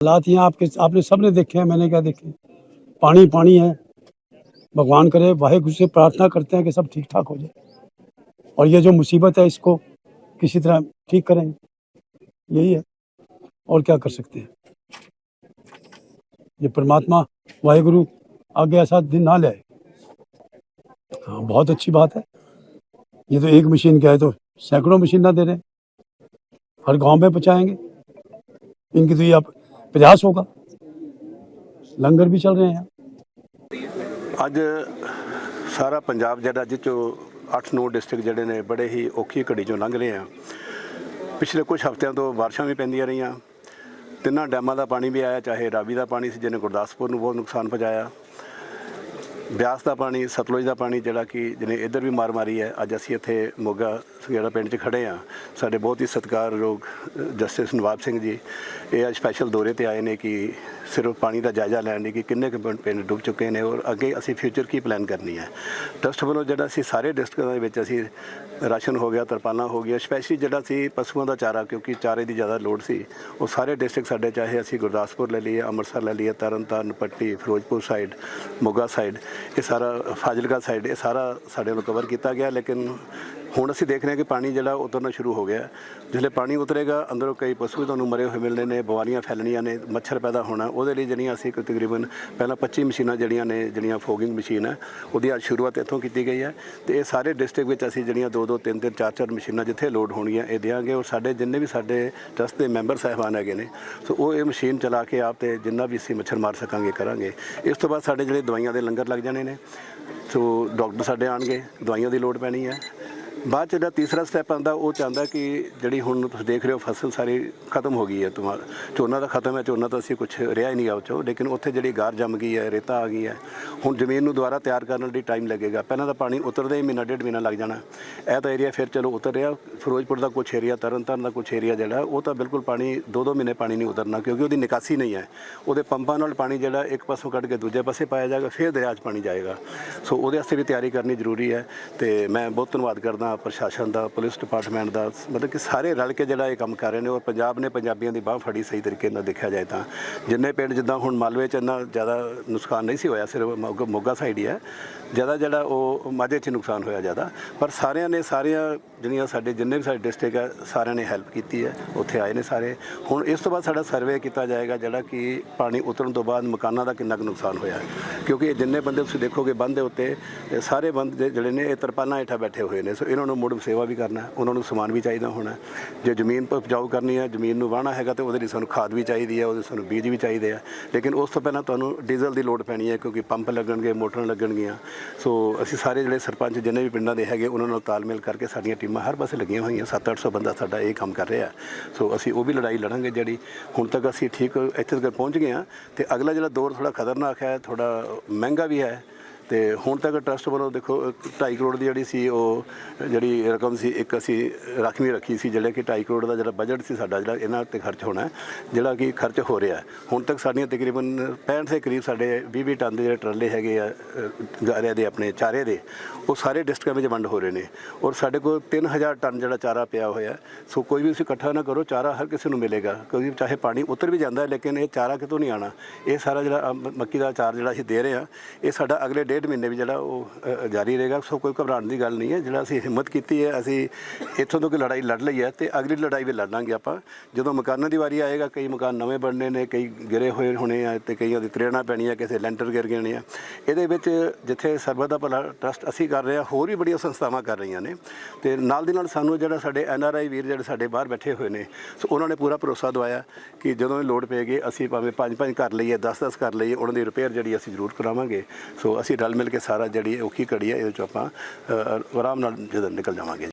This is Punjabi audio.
हालात यहाँ आपके, आपने सबने देखे हैं, मैंने क्या देखे पानी पानी है। भगवान करे, वाहेगुरु से प्रार्थना करते हैं कि सब ठीक ठाक हो जाए। और ये जो मुसीबत है इसको किसी तरह ठीक करें यही है। और क्या कर सकते हैं? ये परमात्मा, वाहेगुरु, आगे ऐसा दिन ना ले हाँ बहुत अच्छी बात है। ये तो एक मशीन क्या है तो सैकड़ों मशीन ना दे रहे हर गाँव में पहुँचाएँगे। इनकी तो ये आप 50 होगा ਲੰਗਰ ਵੀ ਚੱਲ ਰਹੇ ਆ। ਅੱਜ ਸਾਰਾ ਪੰਜਾਬ ਜਿਹੜਾ ਜਿਹ ਚੋਂ 8-9 ਡਿਸਟ੍ਰਿਕਟ ਜਿਹੜੇ ਨੇ, ਬੜੇ ਹੀ ਔਖੀ ਘੜੀ ਚੋਂ ਲੰਘ ਰਹੇ ਆ। ਪਿਛਲੇ ਕੁਝ ਹਫ਼ਤਿਆਂ ਤੋਂ ਬਾਰਿਸ਼ਾਂ ਵੀ ਪੈਂਦੀਆਂ ਰਹੀਆਂ। ਤਿੰਨਾਂ ਡੈਮਾਂ ਦਾ ਪਾਣੀ ਵੀ ਆਇਆ, ਚਾਹੇ ਰਾਵੀ ਦਾ ਪਾਣੀ ਸੀ ਜਿਹਨੇ ਗੁਰਦਾਸਪੁਰ ਨੂੰ ਬਹੁਤ ਨੁਕਸਾਨ ਪਹੁੰਚਾਇਆ। ਬਿਆਸ ਦਾ ਪਾਣੀ, ਸਤਲੁਜ ਦਾ ਪਾਣੀ ਜਿਹੜਾ ਕਿ ਜਿਹਨੇ ਇੱਧਰ ਵੀ ਮਾਰ ਮਾਰੀ ਹੈ, ਅੱਜ ਅਸੀਂ ਇੱਥੇ ਮੋਗਾ ਸਗੇੜਾ ਪਿੰਡ 'ਚ ਖੜੇ ਆ ਸਾਡੇ ਬਹੁਤ ਹੀ ਸਤਿਕਾਰਯੋਗ ਜਸਟਿਸ ਨਵਾਬ ਸਿੰਘ ਜੀ, ਇਹ ਅੱਜ ਸਪੈਸ਼ਲ ਦੌਰੇ ਤੇ ਆਏ ਨੇ ਕਿ ਸਿਰਫ ਪਾਣੀ ਦਾ ਜਾਇਜ਼ਾ ਲੈਣ ਲਈ ਕਿ ਕਿੰਨੇ ਕੁ ਪਿੰਡ ਪਿੰਡ ਡੁੱਬ ਚੁੱਕੇ ਨੇ ਔਰ ਅੱਗੇ ਅਸੀਂ ਫਿਊਚਰ ਕੀ ਪਲਾਨ ਕਰਨੀ ਹੈ। ਟਰਸਟ ਵੱਲੋਂ ਜਿਹੜਾ ਅਸੀਂ ਸਾਰੇ ਡਿਸਟ੍ਰਿਕਟਾਂ ਦੇ ਵਿੱਚ ਅਸੀਂ ਰਾਸ਼ਨ ਹੋ ਗਿਆ, ਤਰਪਾਲਾਂ ਹੋ ਗਿਆ ਸਪੈਸ਼ਲੀ ਜਿਹੜਾ ਸੀ ਪਸ਼ੂਆਂ ਦਾ ਚਾਰਾ, ਕਿਉਂਕਿ ਚਾਰੇ ਦੀ ਜ਼ਿਆਦਾ ਲੋੜ ਸੀ, ਉਹ ਸਾਰੇ ਡਿਸਟ੍ਰਿਕਟ ਸਾਡੇ ਚਾਹੇ ਅਸੀਂ ਗੁਰਦਾਸਪੁਰ ਲੈ ਲਈਏ, ਅੰਮ੍ਰਿਤਸਰ ਲੈ ਲਈਏ, ਤਰਨਤਾਰਨ, ਪੱਟੀ, ਫਿਰੋਜ਼ਪੁਰ ਸਾਈਡ ਮੋਗਾ ਸਾਈਡ ਇਹ ਸਾਰਾ ਫਾਜ਼ਿਲਕਾ ਸਾਈਡ ਇਹ ਸਾਰਾ ਸਾਡੇ ਵੱਲੋਂ ਕਵਰ ਕੀਤਾ ਗਿਆ ਲੇਕਿਨ ਹੁਣ ਅਸੀਂ ਦੇਖ ਰਹੇ ਹਾਂ ਕਿ ਪਾਣੀ ਜਿਹੜਾ ਉਤਰਨਾ ਸ਼ੁਰੂ ਹੋ ਗਿਆ ਜਿਹੜੇ ਪਾਣੀ ਉਤਰੇਗਾ, ਅੰਦਰੋਂ ਕਈ ਪਸ਼ੂ ਤੁਹਾਨੂੰ ਮਰੇ ਹੋਏ ਮਿਲਣੇ ਨੇ, ਬਿਮਾਰੀਆਂ ਫੈਲਣੀਆਂ ਨੇ, ਮੱਛਰ ਪੈਦਾ ਹੋਣਾ, ਉਹਦੇ ਲਈ ਜਿਹੜੀਆਂ ਅਸੀਂ ਤਕਰੀਬਨ ਪਹਿਲਾਂ 25 ਮਸ਼ੀਨਾਂ ਜਿਹੜੀਆਂ ਨੇ, ਜਿਹੜੀਆਂ ਫੋਗਿੰਗ ਮਸ਼ੀਨ ਹੈ, ਉਹਦੀ ਅੱਜ ਸ਼ੁਰੂਆਤ ਇੱਥੋਂ ਕੀਤੀ ਗਈ ਹੈ। ਤੇ ਇਹ ਸਾਰੇ ਡਿਸਟ੍ਰਿਕਟ ਵਿੱਚ ਅਸੀਂ ਜਿਹੜੀਆਂ ਦੋ ਦੋ, ਤਿੰਨ ਤਿੰਨ, ਚਾਰ ਚਾਰ ਮਸ਼ੀਨਾਂ ਜਿੱਥੇ ਲੋਡ ਹੋਣਗੀਆਂ, ਇਹ ਦਿਆਂਗੇ। ਔਰ ਸਾਡੇ ਜਿੰਨੇ ਵੀ ਸਾਡੇ ਟਰਸਟ ਦੇ ਮੈਂਬਰ ਸਾਹਿਬਾਨ ਹੈਗੇ ਨੇ, ਸੋ ਉਹ ਇਹ ਮਸ਼ੀਨ ਚਲਾ ਕੇ ਆਪ ਤੇ ਜਿੰਨਾ ਵੀ ਅਸੀਂ ਮੱਛਰ ਮਾਰ ਸਕਾਂਗੇ, ਕਰਾਂਗੇ। ਇਸ ਤੋਂ ਬਾਅਦ ਸਾਡੇ ਜਿਹੜੇ ਦਵਾਈਆਂ ਦੇ ਲੰਗਰ ਲੱਗ ਜਾਣੇ ਨੇ, ਸੋ ਡਾਕਟਰ ਸਾਡੇ ਆਣਗੇ, ਦਵਾਈਆਂ ਦੀ ਲੋੜ ਪੈਣੀ ਹੈ। ਬਾਅਦ ਚ ਜਿਹੜਾ ਤੀਸਰਾ ਸਟੈਪ ਆਉਂਦਾ, ਉਹ ਚਾਹੁੰਦਾ ਕਿ ਜਿਹੜੀ ਹੁਣ ਤੁਸੀਂ ਦੇਖ ਰਹੇ ਹੋ ਫਸਲ ਸਾਰੀ ਖਤਮ ਹੋ ਗਈ ਹੈ ਤੁਹਾਡਾ ਝੋਨਾ ਦਾ ਖਤਮ ਹੈ, ਝੋਨਾ ਤਾਂ ਅਸੀਂ ਕੁਝ ਰਿਹਾ ਹੀ ਨਹੀਂ ਆ ਉਹ ਲੇਕਿਨ ਉੱਥੇ ਜਿਹੜੀ ਗਾਰ ਜੰਮ ਗਈ ਹੈ, ਰੇਤਾ ਆ ਗਈ ਹੈ, ਹੁਣ ਜ਼ਮੀਨ ਨੂੰ ਦੁਬਾਰਾ ਤਿਆਰ ਕਰਨ ਲਈ ਟਾਈਮ ਲੱਗੇਗਾ। ਪਹਿਲਾਂ ਤਾਂ ਪਾਣੀ ਉਤਰਦੇ ਹੀ ਮਹੀਨਾ, ਡੇਢ ਮਹੀਨਾ ਲੱਗ ਜਾਣਾ। ਇਹ ਤਾਂ ਏਰੀਆ ਫਿਰ ਚਲੋ ਉਤਰ ਰਿਹਾ, ਫਿਰੋਜ਼ਪੁਰ ਦਾ ਕੁਝ ਏਰੀਆ ਤਰਨਤਾਰਨ ਦਾ ਕੁਝ ਏਰੀਆ ਜਿਹੜਾ, ਉਹ ਤਾਂ ਬਿਲਕੁਲ ਪਾਣੀ ਦੋ ਦੋ ਮਹੀਨੇ ਪਾਣੀ ਨਹੀਂ ਉਤਰਨਾ, ਕਿਉਂਕਿ ਉਹਦੀ ਨਿਕਾਸੀ ਨਹੀਂ ਹੈ। ਉਹਦੇ ਪੰਪਾਂ ਨਾਲ ਪਾਣੀ ਜਿਹੜਾ ਇੱਕ ਪਾਸੋਂ ਕੱਢ ਕੇ ਦੂਜੇ ਪਾਸੇ ਪਾਇਆ ਜਾਏਗਾ, ਫਿਰ ਦਰਿਆ 'ਚ ਪਾਣੀ ਜਾਏਗਾ। ਸੋ ਉਹਦੇ ਵਾਸਤੇ ਵੀ ਤਿਆਰੀ ਕਰਨੀ ਜ਼ਰੂਰੀ ਹੈ ਤੇ ਮੈਂ ਬਹੁਤ ਧੰਨਵਾਦ ਕਰਦਾ ਪ੍ਰਸ਼ਾਸਨ ਦਾ, ਪੁਲਿਸ ਡਿਪਾਰਟਮੈਂਟ ਦਾ, ਮਤਲਬ ਕਿ ਸਾਰੇ ਰਲ ਕੇ ਜਿਹੜਾ ਇਹ ਕੰਮ ਕਰ ਰਹੇ ਨੇ ਔਰ ਪੰਜਾਬ ਨੇ ਪੰਜਾਬੀਆਂ ਦੀ ਬਾਹ ਫੜੀ ਸਹੀ ਤਰੀਕੇ ਨਾਲ ਦੇਖਿਆ ਜਾਏ ਤਾਂ। ਜਿੰਨੇ ਪਿੰਡ ਜਿੱਦਾਂ ਹੁਣ ਮਾਲਵੇ 'ਚ ਇੰਨਾ ਜ਼ਿਆਦਾ ਨੁਕਸਾਨ ਨਹੀਂ ਸੀ ਹੋਇਆ, ਸਿਰਫ ਮੋਗਾ- ਸਾਈਡ ਹੀ ਹੈ। ਜ਼ਿਆਦਾ ਜਿਹੜਾ ਉਹ ਮਾਝੇ 'ਚ ਨੁਕਸਾਨ ਹੋਇਆ ਜ਼ਿਆਦਾ। ਪਰ ਸਾਰਿਆਂ ਨੇ ਸਾਰੀਆਂ ਜਿਹੜੀਆਂ ਸਾਡੇ ਜਿੰਨੇ ਵੀ ਸਾਡੇ ਡਿਸਟ੍ਰਿਕਟ ਹੈ, ਸਾਰਿਆਂ ਨੇ ਹੈਲਪ ਕੀਤੀ ਹੈ। ਉੱਥੇ ਆਏ ਨੇ ਸਾਰੇ। ਹੁਣ ਇਸ ਤੋਂ ਬਾਅਦ ਸਾਡਾ ਸਰਵੇ ਕੀਤਾ ਜਾਏਗਾ ਜਿਹੜਾ ਕਿ ਪਾਣੀ ਉਤਰਨ ਤੋਂ ਬਾਅਦ ਮਕਾਨਾਂ ਦਾ ਕਿੰਨਾ ਕੁ ਨੁਕਸਾਨ ਹੋਇਆ ਕਿਉਂਕਿ ਇਹ ਜਿੰਨੇ ਬੰਦੇ ਤੁਸੀਂ ਦੇਖੋਗੇ ਬੰਦ ਦੇ ਉੱਤੇ ਸਾਰੇ ਬੰਦ ਜਿਹੜੇ ਨੇ, ਇਹ ਤਰਪਾਲਾਂ ਹੇਠਾਂ ਬੈਠੇ ਹੋਏ ਨੇ। ਸੋ ਉਹਨਾਂ ਨੂੰ ਮੁੜ ਸੇਵਾ ਵੀ ਕਰਨਾ, ਉਹਨਾਂ ਨੂੰ ਸਮਾਨ ਵੀ ਚਾਹੀਦਾ ਹੋਣਾ। ਜੇ ਜ਼ਮੀਨ ਪਰ ਉਪਜਾਊ ਕਰਨੀ ਹੈ, ਜ਼ਮੀਨ ਨੂੰ ਵਾਹਣਾ ਹੈਗਾ ਤੇ ਉਹਦੇ ਲਈ ਸਾਨੂੰ ਖਾਦ ਵੀ ਚਾਹੀਦੀ ਹੈ, ਉਹਦੇ ਸਾਨੂੰ ਬੀਜ ਵੀ ਚਾਹੀਦੇ ਆ। ਲੇਕਿਨ ਉਸ ਤੋਂ ਪਹਿਲਾਂ ਤੁਹਾਨੂੰ ਡੀਜ਼ਲ ਦੀ ਲੋੜ ਪੈਣੀ ਹੈ, ਕਿਉਂਕਿ ਪੰਪ ਲੱਗਣਗੇ, ਮੋਟਰਾਂ ਲੱਗਣਗੀਆਂ। ਸੋ ਅਸੀਂ ਸਾਰੇ ਜਿਹੜੇ ਸਰਪੰਚ ਜਿੰਨੇ ਵੀ ਪਿੰਡਾਂ ਦੇ ਹੈਗੇ, ਉਹਨਾਂ ਨਾਲ ਤਾਲਮੇਲ ਕਰਕੇ ਸਾਡੀਆਂ ਟੀਮਾਂ ਹਰ ਪਾਸੇ ਲੱਗੀਆਂ ਹੋਈਆਂ। 7-800 ਬੰਦਾ ਸਾਡਾ ਇਹ ਕੰਮ ਕਰ ਰਿਹਾ। ਸੋ ਅਸੀਂ ਉਹ ਵੀ ਲੜਾਈ ਲੜਾਂਗੇ ਜਿਹੜੀ ਹੁਣ ਤੱਕ ਅਸੀਂ ਠੀਕ ਇੱਥੇ ਤੱਕ ਪਹੁੰਚ ਗਏ ਹਾਂ। ਤੇ ਅਗਲਾ ਜਿਹੜਾ ਦੌਰ ਥੋੜਾ ਖਤਰਨਾਕ ਹੈ ਥੋੜਾ ਮਹਿੰਗਾ ਵੀ ਹੈ। ਤੇ ਹੁਣ ਤੱਕ ਟਰਸਟ ਵੱਲੋਂ ਦੇਖੋ 2.5 ਕਰੋੜ ਦੀ ਜਿਹੜੀ ਸੀ ਉਹ ਜਿਹੜੀ ਰਕਮ ਸੀ ਇੱਕ ਅਸੀਂ ਰਾਖਵੀਂ ਰੱਖੀ ਸੀ ਜਿਹੜਾ ਕਿ 2.5 ਕਰੋੜ ਦਾ ਜਿਹੜਾ ਬਜਟ ਸੀ ਸਾਡਾ ਜਿਹੜਾ ਇਹਨਾਂ ਤੇ ਖਰਚ ਹੋਣਾ ਜਿਹੜਾ ਕਿ ਖਰਚ ਹੋ ਰਿਹਾ। ਹੁਣ ਤੱਕ ਸਾਡੀਆਂ ਤਕਰੀਬਨ 65 ਦੇ ਕਰੀਬ ਸਾਡੇ 20 ਟਨ ਦੇ ਜਿਹੜੇ ਟਰਾਲੇ ਹੈਗੇ ਆ ਅ, ਦੇ ਆਪਣੇ ਚਾਰੇ ਦੇ ਉਹ ਸਾਰੇ ਡਿਸਟ੍ਰਿਕਟਾਂ ਵਿੱਚ ਵੰਡ ਹੋ ਰਹੇ ਨੇ। ਔਰ ਸਾਡੇ ਕੋਲ 3000 ਟਨ ਜਿਹੜਾ ਚਾਰਾ ਪਿਆ ਹੋਇਆ ਸੋ ਕੋਈ ਵੀ ਤੁਸੀਂ ਇਕੱਠਾ ਨਾ ਕਰੋ ਚਾਰਾ ਹਰ ਕਿਸੇ ਨੂੰ ਮਿਲੇਗਾ ਕਿਉਂਕਿ ਚਾਹੇ ਪਾਣੀ ਉਤਰ ਵੀ ਜਾਂਦਾ ਲੇਕਿਨ ਇਹ ਚਾਰਾ ਕਿਤੋਂ ਨਹੀਂ ਆਣਾ ਇਹ ਸਾਰਾ ਜਿਹੜਾ ਮੱਕੀ ਦਾ ਚਾਰ ਜਿਹੜਾ ਅਸੀਂ ਦੇ ਰਹੇ ਹਾਂ ਇਹ ਸਾਡਾ ਅਗਲੇ ਡੇਢ ਮਹੀਨੇ ਵੀ ਜਿਹੜਾ ਉਹ ਅ, ਜਾਰੀ ਰਹੇਗਾ। ਸੋ ਕੋਈ ਘਬਰਾਉਣ ਦੀ ਗੱਲ ਨਹੀਂ ਹੈ। ਜਿਹੜਾ ਅਸੀਂ ਹਿੰਮਤ ਕੀਤੀ ਹੈ ਅਸੀਂ ਇੱਥੋਂ ਤੋਂ ਕਿ ਲੜਾਈ ਲੜ ਲਈ ਹੈ ਤੇ ਅਗਲੀ ਲੜਾਈ ਵੀ ਲੜਾਂਗੇ ਆਪਾਂ। ਜਦੋਂ ਮਕਾਨਾਂ ਦੀ ਵਾਰੀ ਆਏਗਾ ਕਈ ਮਕਾਨ ਨਵੇਂ ਬਣਨੇ ਨੇ ਕਈ ਗਿਰੇ ਹੋਏ ਹੋਣੇ ਆ ਤੇ ਕਈਆਂ ਦੀ ਤਰੇੜਾਂ ਪੈਣੀਆਂ ਕਿਸੇ ਲੈਂਟਰ ਗਿਰ ਗਏ ਨੇ ਆ। ਇਹਦੇ ਵਿੱਚ ਜਿੱਥੇ ਸਰਬਤ ਦਾ ਭਲਾ ਟਰਸਟ ਅਸੀਂ ਕਰ ਰਹੇ ਹਾਂ ਹੋਰ ਵੀ ਬੜੀਆਂ ਸੰਸਥਾਵਾਂ ਕਰ ਰਹੀਆਂ ਨੇ। ਤੇ ਨਾਲ ਦੀ ਨਾਲ ਸਾਨੂੰ ਜਿਹੜਾ ਸਾਡੇ ਐਨ ਆਰ ਆਈ ਵੀਰ ਜਿਹੜੇ ਸਾਡੇ ਬਾਹਰ ਬੈਠੇ ਹੋਏ ਨੇ ਸੋ ਉਹਨਾਂ ਨੇ ਪੂਰਾ ਭਰੋਸਾ ਦਵਾਇਆ ਕਿ ਜਦੋਂ ਇਹ ਲੋੜ ਪਏਗੀ ਅਸੀਂ ਭਾਵੇਂ ਪੰਜ ਪੰਜ ਕਰ ਲਈਏ 10 10 ਕਰ ਲਈਏ ਉਹਨਾਂ ਦੀ ਰਿਪੇਅਰ ਜਿਹੜੀ ਅਸੀਂ ਜ਼ਰੂਰ ਕਰਾਵਾਂਗੇ। ਸੋ ਅਸੀਂ ਰਲ ਮਿਲ ਕੇ ਸਾਰਾ ਜਿਹੜੀ ਔਖੀ ਘੜੀ ਹੈ, ਇਹਦੇ ਚੋਂ ਆਪਾਂ ਆਰਾਮ ਨਾਲ ਜਦੋਂ ਨਿਕਲ ਜਾਵਾਂਗੇ।